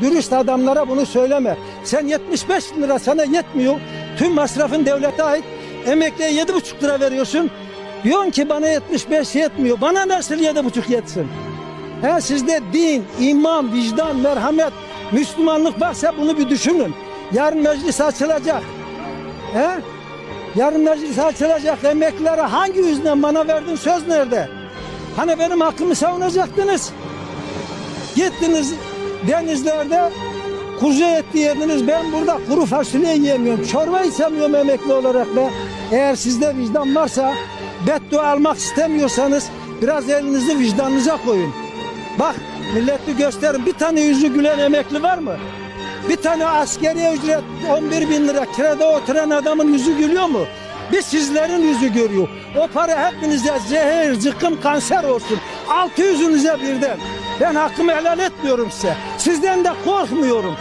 Dürüst adamlara bunu söyleme. Sen 75 bin lira sana yetmiyor. Tüm masrafın devlete ait. Emekliye 7,5 lira veriyorsun. Diyorsun ki bana 75 yetmiyor. Bana nasıl 7,5 yetsin? He, sizde din, iman, vicdan, merhamet, Müslümanlık varsa bunu bir düşünün. Yarın meclis açılacak. He? Yarın meclis açılacak. Emeklilere hangi yüzden bana verdin söz nerede? Hani benim hakkımı savunacaktınız. Gittiniz denizlerde kuzu eti yediniz. Ben burada kuru fasulye yiyemiyorum. Çorba içemiyorum emekli olarak da. Eğer sizde vicdan varsa beddua almak istemiyorsanız biraz elinizi vicdanınıza koyun. Bak milleti gösterin. Bir tane yüzü gülen emekli var mı? Bir tane askeriye ücret 11 bin lira kirada oturan adamın yüzü gülüyor mu? Bir sizlerin yüzü görüyor. O para hepinize zehir, zıkkım, kanser olsun. Altı yüzünüze birden. Ben hakkımı helal etmiyorum size. Sizden de korkmuyorum.